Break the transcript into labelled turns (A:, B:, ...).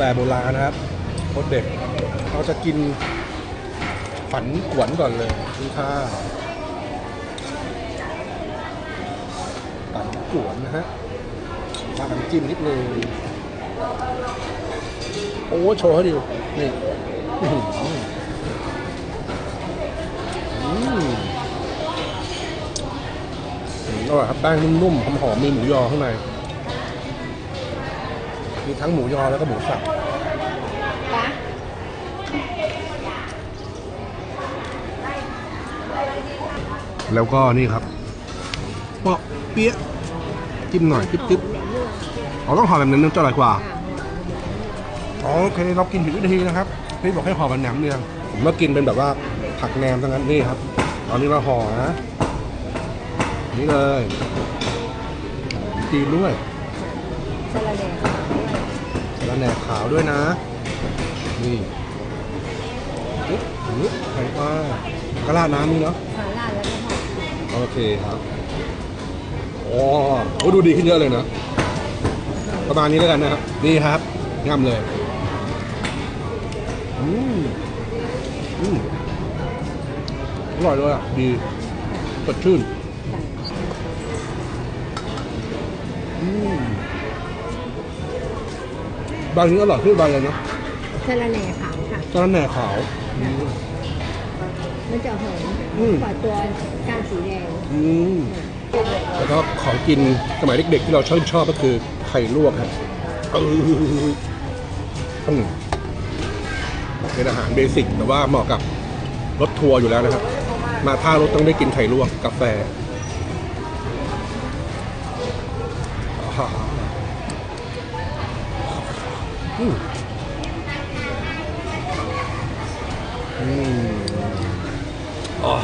A: ฟโบราณนะครับโคตรเด็ดเราจะกินฝันกวนก่อนเลยนี่ค่ะฝันกวนนะฮะราดน้ำจิ้มนิดนึงโอ้โชว์ให้ดูนี่อื้อหืออืมอืมอร่อยครับแป้งนุ่มๆหอมๆมีหมูยอข้างใน มีทั้งหมูยอแล้วก็หมูสับ
B: ปะ
A: แล้วก็นี่ครับเปาะเปี๊ยะจิ้มหน่อยจิ๊บจิ๊บอ๋อต้องห่อแบบนั้นจะอร่อยกว่าอ๋อโอเคเรากินผิดวิธีนะครับพี่บอกให้ห่อแบบแหนมเนืองผมมากินเป็นแบบว่าผักแหนมทั้งนั้นนี่ครับตอนนี้มาห่อนะนี่เลยจีนด้วย
B: สลัดแดง
A: แล้วแหนบขาวด้วยนะ นี่อุ๊บอุ๊บไข่ปลากระลาดน้ำนี่เนาะ
B: ขาลาดแล้วก็หอม
A: โอเคครับโอ้โหดูดีขึ้นเยอะเลยนะ ประมาณนี้แล้วกันนะครับนี่ครับง่ำเลยอืมอืมอร่อยเลยอะ ดีสดชื่นอืม ใบนี้อร่อยขึ้นใบเลยนะ
B: สลัดแหน่ขาวค่ะ
A: จระแหน่ขาวอืม
B: มันจะหอม
A: อืม
B: กว่าตัวก้านสีแดง
A: อืมแล้วก็ของกินสมัยเด็กๆที่เราชอบชอบก็คือไข่ลวกครับเอออืมเป็นอาหารเบสิกแต่ว่าเหมาะกับรถทัวร์อยู่แล้วนะครับ มาท่ารถต้องได้กินไข่ลวกกาแฟอ่า อืมอืมอ๋อ